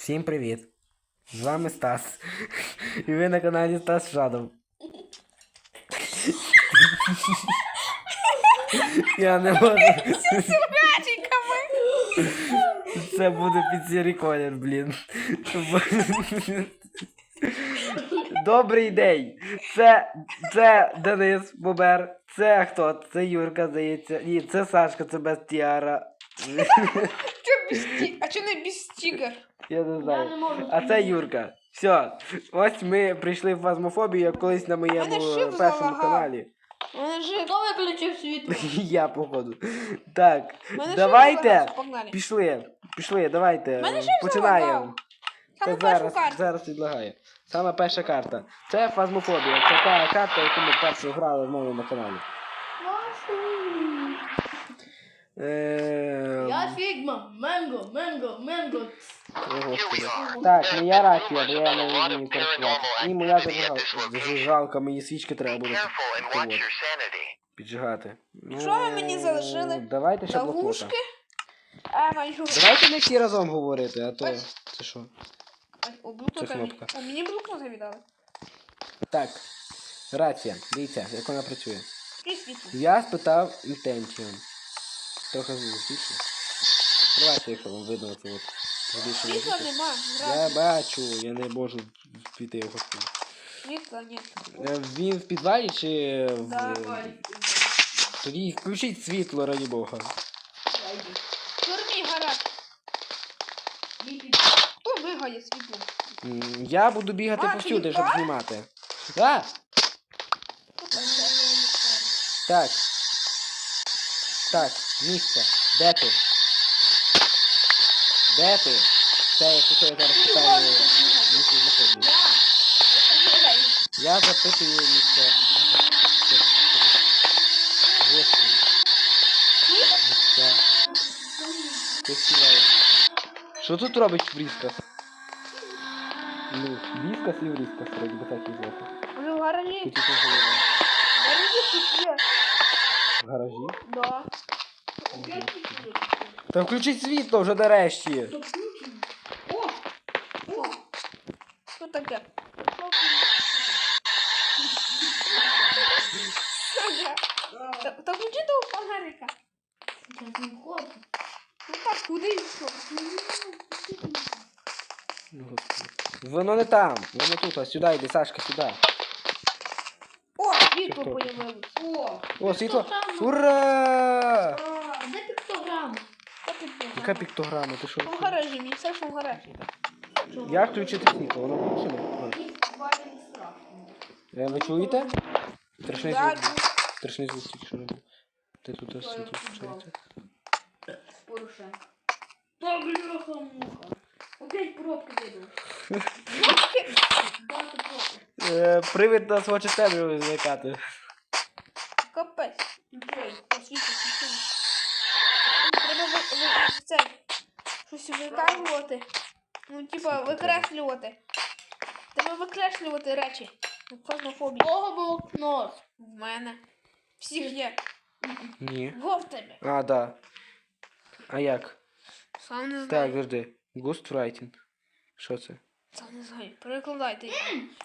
Всім привіт! З вами Стас. І ви на каналі Стас Шадов. Я не можу. Це буде під сірий колір, блін. Добрий день! Це, це Денис Бобер. Це хто? Це Юрка, здається. Ні, це Сашка, це без А чо не без тігр? Я не Я знаю. не можу. А це Юрка. Все, ось ми прийшли в фазмофобію як колись на моєму Мене шип першому залагав. каналі. Мене жив. Хто виключив світло? Я, походу. Так, Мене давайте. Погнали. Пішли. Пішли, давайте. Мене Починаємо. залагав. Саме першу зараз, карту. зараз відлагає. Саме перша карта. Це фазмофобія. Це та карта, яку ми першу грали в на каналі. Е... Я Фігма, Менго, Менго, Менго. О, Так, не я рація, бо я не вмію користуватися. Ні, моя зажигалка. Зажигалка, мені свічки треба буде піджигати. Ну, Що ви мені залишили? Давайте ще блокнота. Ловушки. А, маю. Давайте не всі разом говорити, а то це що? О, блокнота. Це мені- кнопка. О, мені блокнота віддали. Так. Рація, дивіться, як вона працює. Світло. Я спитав інтенціон. Трохи збільшив. Давайте, якщо вам видно це от. Світла нема. Я бачу, я не можу піти його спину. Світла ні. Е, Він в підвалі чи в. Да. Тоді включіть світло, раді Бога. Чорний гараж. Хто вигає світло? М, Я буду бігати А, повсюди, тоді щоб так? знімати. А! Так. Так, місце. Де ти? Де ти? Це я зараз питаю місце знаходження. Я запитую місце. Господи. Місце. Ти співаєш. Що тут робить Вріскас? Ну, Віскас і Вріскас, вроді би так і звати. Вже в гаражі. Тут голова. В гаражі тут є. В гаражі? Да. Та включіть світло вже нарешті. Що таке? Та- включи того фонарика. Ну так, куди що? Ну. Воно не там, воно тут, а сюди йди, Сашка, сюди. О, світло появилось. О, світло. Піктограма. Ура! а, де піктограма? Яка піктограма, ти що? В гаражі, мій все, що в гаражі. Як включити світло? Воно включено? Е, Ви чуєте? Страшний звук. був. Страшний звук тільки що не був. Ти тут ось світло включається. Порошенко. Та бляха муха. Опять пробки. Е, Привид нас хоче тебе зникати. Капець. Треба ви, ви, це, щось виказувати. Ну, типа, викреслювати. Треба викреслювати речі. Фазмофобія. Кого блокнот? В мене. Всіх є. Ні. Го в тебе. А, да. А як? Сам не Так, знаю. завжди. Ghostwriting. Що це? Сам не знаю. Перекладайте.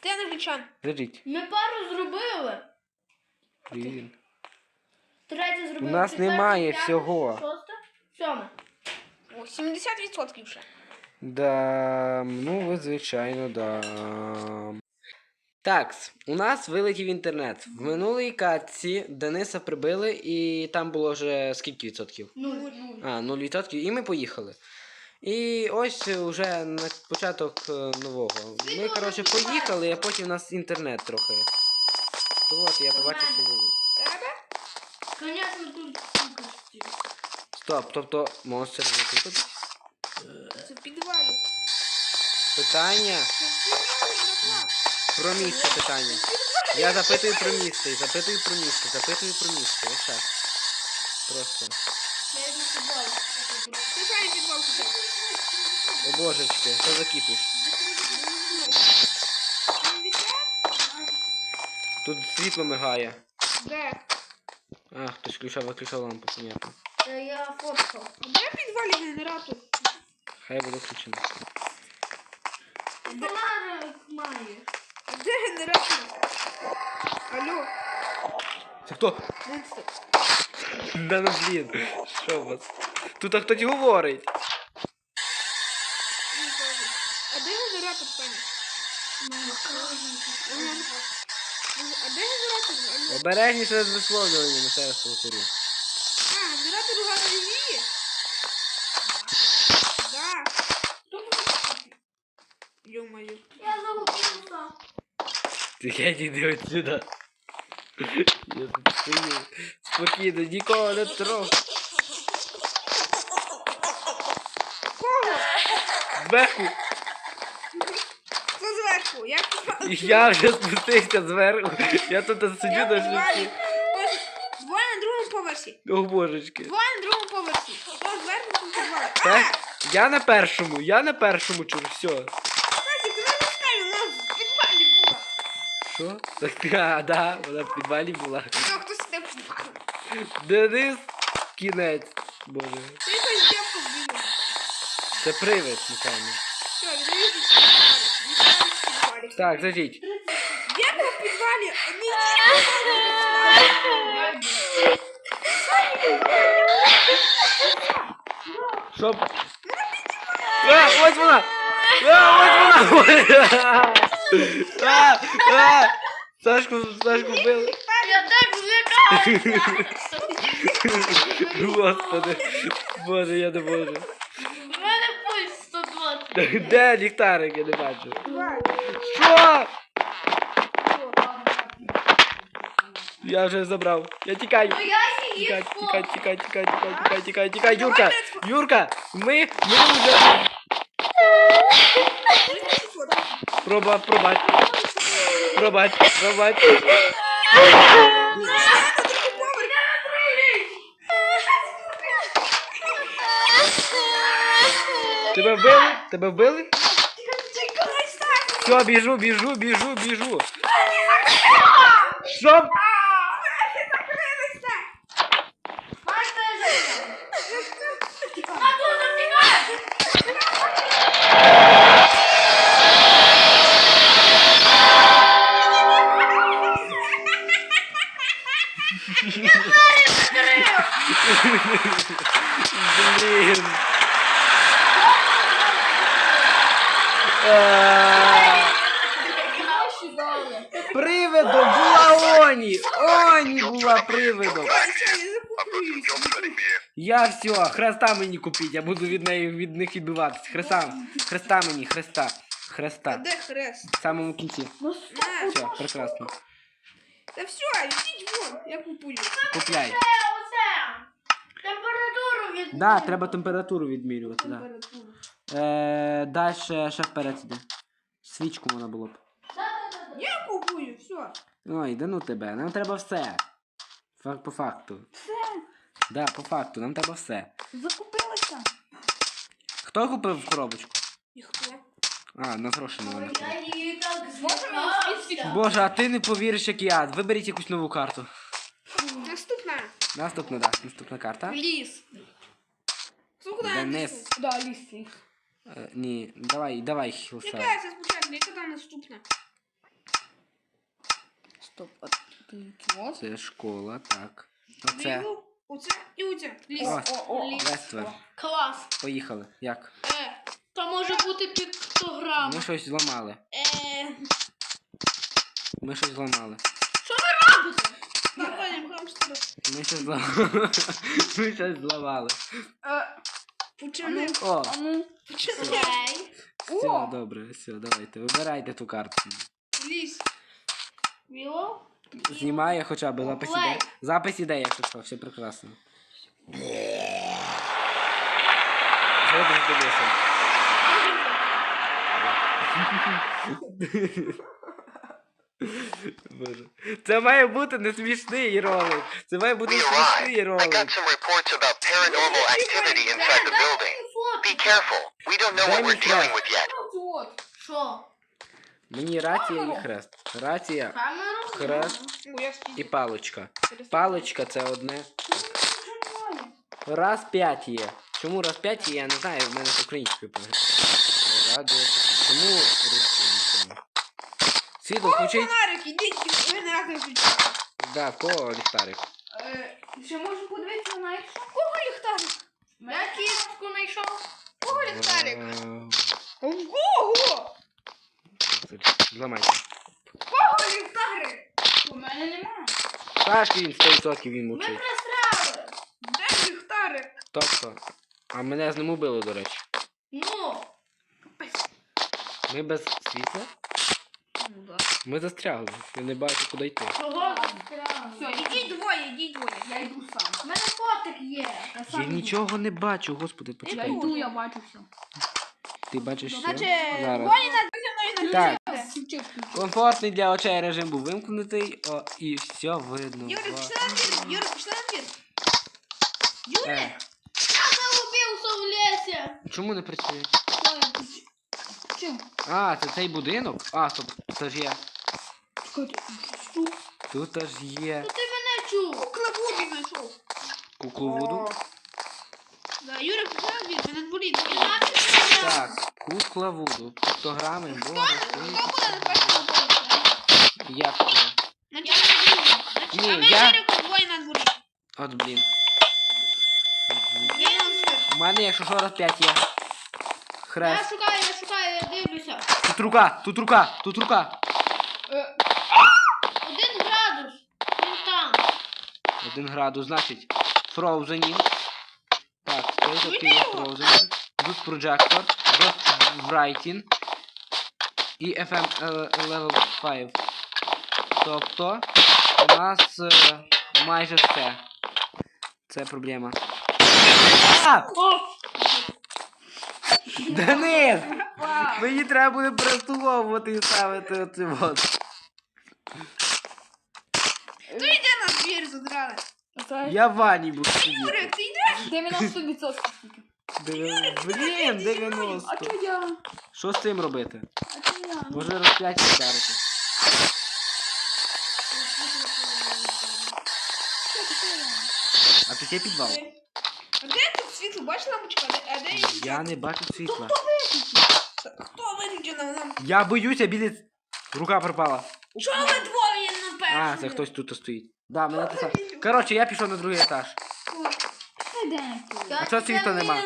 Ти англічан. Лежіть. Ми пару зробили. Блін. Третє зробили. У нас немає всього. Шосте, сьоме. О, 70% ще. Да, ну ви звичайно, да. Так, у нас вилетів інтернет. В минулій катці Дениса прибили, і там було вже скільки відсотків? Нуль. Нуль. А, 0 відсотків, і ми поїхали. І ось вже на початок е, нового. Ми, коротше, поїхали, а потім у нас інтернет трохи. То от я побачив, ви- Тебе? Конечно, тут сукості. Стоп, тобто монстр не тут. Це в підвалі. Питання про місце питання. Я запитую про місце, запитую про місце, запитую про місце. Ось так. Просто. Сюди. Ти підвал. О божечки, що за Тут світло мигає. Де? А, хтось включав, виключав лампу, понятно. Це я фоткав. А Де в підвалі генератор? Хай буде включено. Солара має. А де генератор? Алло, Це хто? Да ну блін. Що у вас? Тут хтось говорить. Обережніше з висловлюваннями, ще раз повторю. А, генератор у гаражі? Да. Ё-моё. Я загубився. Тихо, іди отсюда. Я тут стою. Спокійно, нікого не трогай. Кого? Зверху. Зверху? Я вже спустився зверху. Я тут сидю на житті. Двоє на другому поверсі. О божечки. Двоє на другому поверсі. Хто зверху, хто. А! Так? Я на першому, я на першому чур, все. Катя, ти не скажи, у нас в підвалі була. Що? Так, а, да, вона в підвалі була. Хто, хто сидив в підвалі? Денис, кінець. Боже. Це якась дівка вбила. Це привид, напевно. Все, віддаю в підвалі. Віддаю в підвалі. Так, зажіть. Дівка в підвалі. Що? А, ось вона! А, ось вона! А, а! Сашку, Сашку вбили. Я так злякався. Господи. Боже, я не можу. Де ліхтарик, я не бачу. Підвалі. Що? Я вже забрав. Я тікаю. Ну я її Тікай, тікай, сфоткав. тікай, тікай, тікай, тікай, тікай, тікай, Юрка! Юрка! Ми, ми вже... Проба, пробач. Пробач, пробач. Тебе вбили? Тебе вбили? Все, біжу, біжу, біжу, біжу. Що? Блін. А, Гроші дали. Привидом була Оні! Оні була привидом! Я все, хреста мені купіть, я буду від неї від них відбиватись. Хреста, хреста мені, хреста, А хреста. де хрест? В самому кінці. На. Все, прекрасно. Та все, йдіть вон, я купую. Купляй. Температуру від... Да, треба температуру відмірювати, да. Температуру. Е, далі ще вперед іде. Свічку можна було б. Я купую, все. Ой, да ну тебе, нам треба все. Фак по факту. Все, Да, по факту, нам треба все. закупилася. Хто купив коробочку? Ніхто. А, на гроші не вона. Я її так Можемо. Боже, а ти не повіриш, як я. Виберіть якусь нову карту. Наступна. Наступна, да, наступна карта. Ліс. Слухай, Денис. Да, ліс. Е, ні, давай, давай, хілса. Яка це яка там наступна? Стоп, а ти от? Це школа, так. Оце. Ліву, Оце і оце. Ліс. О, О, о, Ліс. Вествер. Клас. Поїхали. Як? Е, Та може бути піктограма. Ми щось зламали. е, Ми щось зламали. Робите? Находимо хамстера. Ми щось зламали. Ми щось зламали. Е, Почини. О, А ну, Окей. все, О, добре, все, давайте. Вибирайте ту карту. ліс. Біло. Знімає хоча б запис іде. Запис іде, якщо що, все прекрасно. Згодом дивися. Боже. Це має бути не смішний ролик. Це має бути смішний. I ролик. got some reports about paranormal activity inside the building. Be careful. We don't know what we're dealing with yet. Що? Мені рація і хрест. Рація, хрест спів. і паличка. Паличка це одне. Раз п'ять є. Чому раз п'ять є, я не знаю, в мене з українською пам'ятаю. ради. Чому? Світло включить. Фонарик, ідіть, генератор включити. Да, в кого ліхтарик? Е, Ще можу подивитися на якщо. Кого ліхтарик? Я кістку знайшов. Кого ліхтарик? Вау. Ого! Зламайте. Кого ліхтарик? У мене немає. Сашки він 100% він Ми просрали. Де ліхтарик? Тобто. А мене з ним убило, до речі. Ну, Ми без світла? Ми застрягли. Я не бачу, куди йти. чого? Все, ідіть двоє, ідіть двоє. Я йду сам. У мене котик є. Я Я нічого не бачу, господи, Я почекай. йду, я бачу все. Ти бачиш що? Значить, Зараз. двоє на мною Так. Включи, включи. Комфортний для очей режим був вимкнутий, о, і все видно. Юрик, пішли на двір, Юрик, пішли на двір. Е, Я загубився в лісі. чому не працює? Чим? А, це цей будинок? А, стоп, це ж є. Чекайте, що? Тут аж є Ну ти мене чув. Клавуді знайшов. кукловоду. Да, Юрик, на двір, ми. Так, кукла вуду. Піктограми, боже, Хто буде на першому поверсі? як це? Ні, а ми я- Юрику двоє на дворі. От блін. У мене, якщо що, раз 5 є. Я шукаю, я шукаю, я дивлюся. Тут рука, тут рука, тут рука. 1 градус, значить, фроузені. Так, запіє фроузені. Good Projector, Just Writing і FM е, Level 5. Тобто у нас е, майже все. Це проблема. Денис! Мені треба буде перестуговувати і ставити оцю воду задрали? Я в ванні буду сидіти. Юрик, ти йдеш? 90% тільки. Блін, 90. А чо я? Що з цим робити? А чо я? Може розп'ять вдарити. А тут підвал. А де тут світло? Бачиш лампочка? Де- А де її? Я не бачу світла. Хто виключена нам? Я боюся, білі. Рука пропала. Чого ви двоє на першому? А, це хтось тут стоїть. Да, мене те. Коротше, я пішов на другий етаж. А чого світла нема?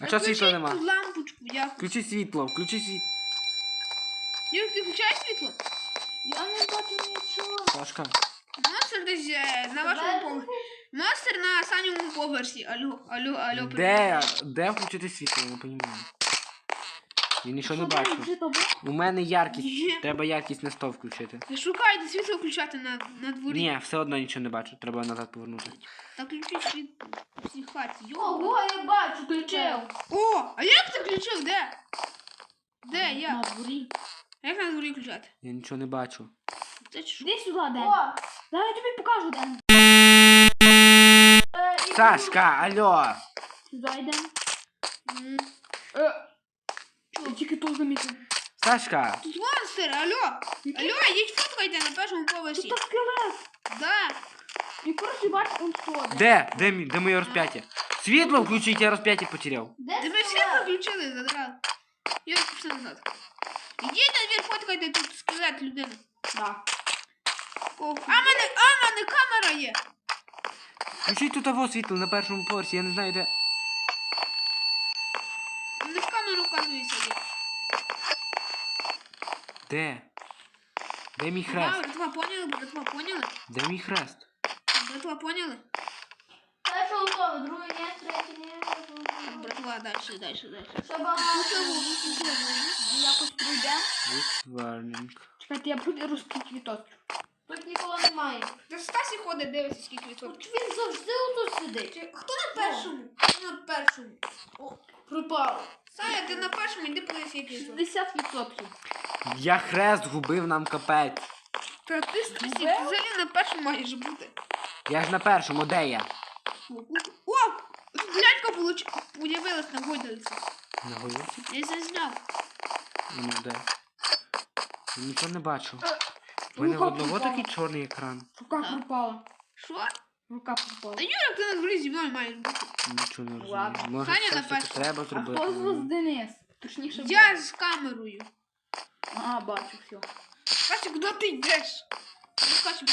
А чого світла нема? Лампочку, дякую. Включи світло, включи світло. Юрик, ти включаєш світло? Я не бачу нічого. Сашка. Монстр десь е, на вашому поверсі. Монстр на останньому поверсі. Алло, алло, алло. Де, де включити світло, я не розумію. Я нічого не бачу. У мене яркість. Є. Треба яркість на 100 включити. Ви шукаєте світло включати на, на дворі. Ні, все одно нічого не бачу, треба назад повернути. Та включи світло. Всі хаті. Ого, я бачу, включив. О, а як ти включив? Де? Де На я? дворі. А Як на дворі включати? Я нічого не бачу. Що? Іди сюди, Ден. О, Зараз я тобі покажу, Ден. е, Сашка, алло! Сюди йдемо. М. Е, Я тільки то замітив. Сашка! Тут монстр, алло. Алло, йдіть фоткайте на першому поверсі. Тут скелет. Да. І коротше, бачиш, он що. Де? Де, мій- де моє розп'яття? Світло включіть, я розп'яття потеряв. Де Ти ми скелет? світло включили, задрали. Юрик, пішли назад. Ідіть на двір, фоткайте тут скелет людини. Да. О, а мене, а мене камера є. Включіть тут того світло на першому поверсі, я не знаю де. Не в камеру. Де? Де мій хрест? Братва, поняли, братва, поняли? Де мій хрест? Братва, поняли? Перший готовий, другий ні, третій ні. Братва, дальше, дальше, дальше. Ще багато. Якось пройдемо. Warning. Чекайте, я пройду розкрити відточку. Тут нікого немає. Та Стасі ходить, дивиться, скільки відсотків. От він завжди отут сидить. Хто на першому? Хто на першому? О, пропало. Саня, ти на першому, йди подивись, скільки відсотків. 60%. Я хрест губив нам капець. Та ти, Стасі, ти взагалі на першому маєш бути. Я ж на першому, де я? О, тут глянька получ... появилась на гойдалці. На голівці? Я це зняв. Ну де? Я нічого не бачу. У мене в одного такий чорний екран. Рука пропала. Що? Рука пропала. Та Юрик, ти на дворі зі мною маєш бути. Нічого не розумію. Може Саня щось на таки треба А зробити. хто з вас Денис? Точніше. Я з камерою. Ага, бачу, все. Стасі, куди ти йдеш? Ну, Стасі,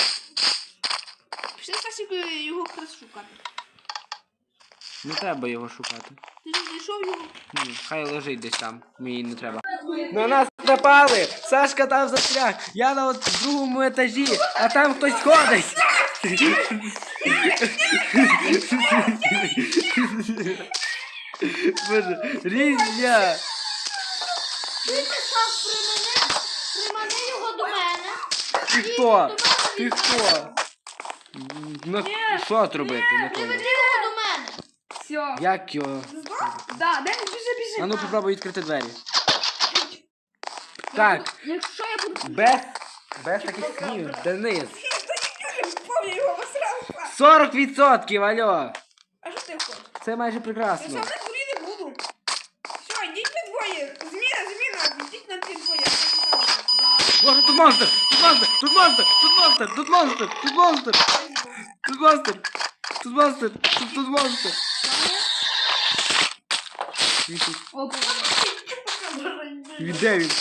Пішли Стасік е, його якраз шукати. Не треба його шукати. Ти ж знайшов його. Ні, хай лежить десь там. Мені не треба. На нас напали! Сашка там застряг! Я на от другому етажі, а там хтось ходить! Боже, різня! Ти став при мене, примани його до мене. Ти хто? Ти хто? Ну, що зробити? Не понял. його до мене. Все. Як його? Да, де біжи, біжи. А ну попробуй відкрити двері. Так, Якщо я буду... без, без таких слів, Денис. Помню його посрав. 40% алло! А що ти хочеш? Це майже Я прекрасно. сам на дворі не буду. Все, йдіть на двоє. Зміна, зміна, йдіть на ті двоє. Боже, тут монстр! Тут монстр! Тут монстр! Тут монстр! Тут монстр! Тут монстр! Тут монстр! Тут монстр! Тут, тут монстр! Він тут. О, Він де він?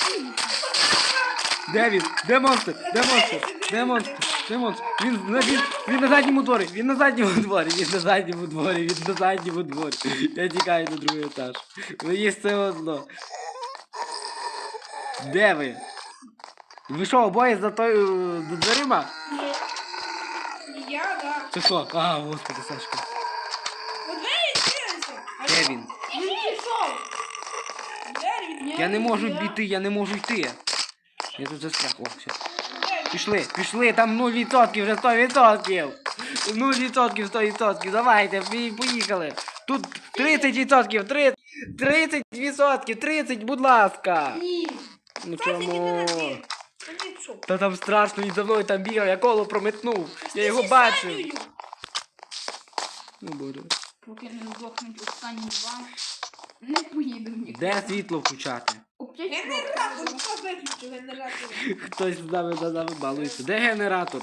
Де він? Де монстр? Де монстр? Де монстр? Де? Він на, він, він на задньому дворі! Він на задньому дворі! Він на задньому дворі! Він на задньому дворі! Я тікаю на другий етаж. Мені все одно. Де ви? Ви що, обоє за тою за дверима? Я, да. Це що? А, господи, Сашка. У двері відкрилися. А Де він? Він пішов. двері відкрилися. Я не можу йти, я не можу йти. Я тут застряг. О, все. Пішли, пішли, там 0% вже 100%. 0% 100%. Давайте, поїхали. Тут 30%, 30%, 30%, 30, будь ласка. Ні. Ну чому? Та там страшно, він за мною там бігав, я коло прометнув. Я його бачив. Ну, боже. Поки не здохнуть останні два. Не поїду ні. Де світло включати? Генератор, хто виключив генератор? Хтось з нами нами балується. Де генератор?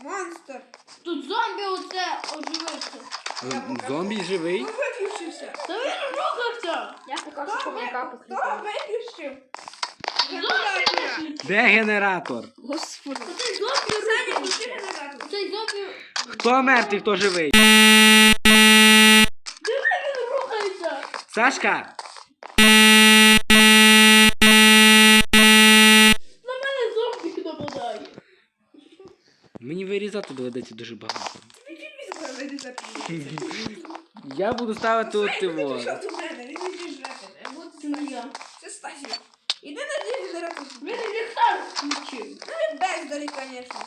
Монстр. Тут зомбі оце оживився. Зомбі живий? Хто виключився? Та він рухався. Я покажу ви- Хто виключив? Де генератор? Господи. Оцей зомбі Саня, включи генератор. Оцей зомбі... Хто мертвий, хто живий? Диви, він рухається. Сашка! ведеться дуже багато. Я буду ставити тут його. Це Стасі. Іди на ділі зараз. Він ліхтар включив. Ну, бездарі, звісно.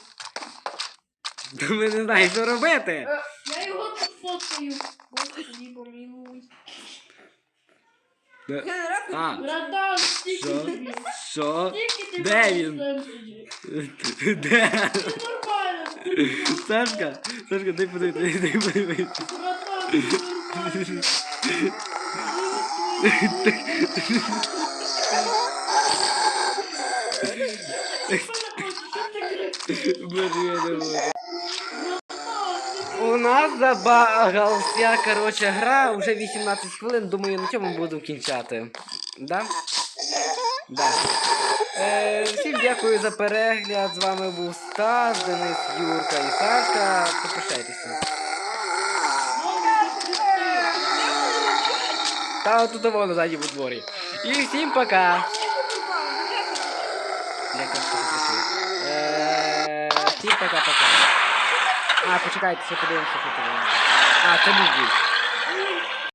Ми не знаємо, що робити. Е, я його тут фоткаю. Господи, помилуй. А, Братан, що? Що? Де він? Де? Сашка, Сашка, дай подивитися, дай. Братан. Боже. У нас забагалася, коротше, гра, вже 18 хвилин, думаю, на цьому буду кінчати. Да? Да. Е, всім дякую за перегляд. З вами був Стас, Денис, Юрка і Сашка. Попрощайтеся. Та отут того на задньому дворі. І всім пока. Е, Всім пока-пока. А, почекайте, ще подивимося, що було. А, це був.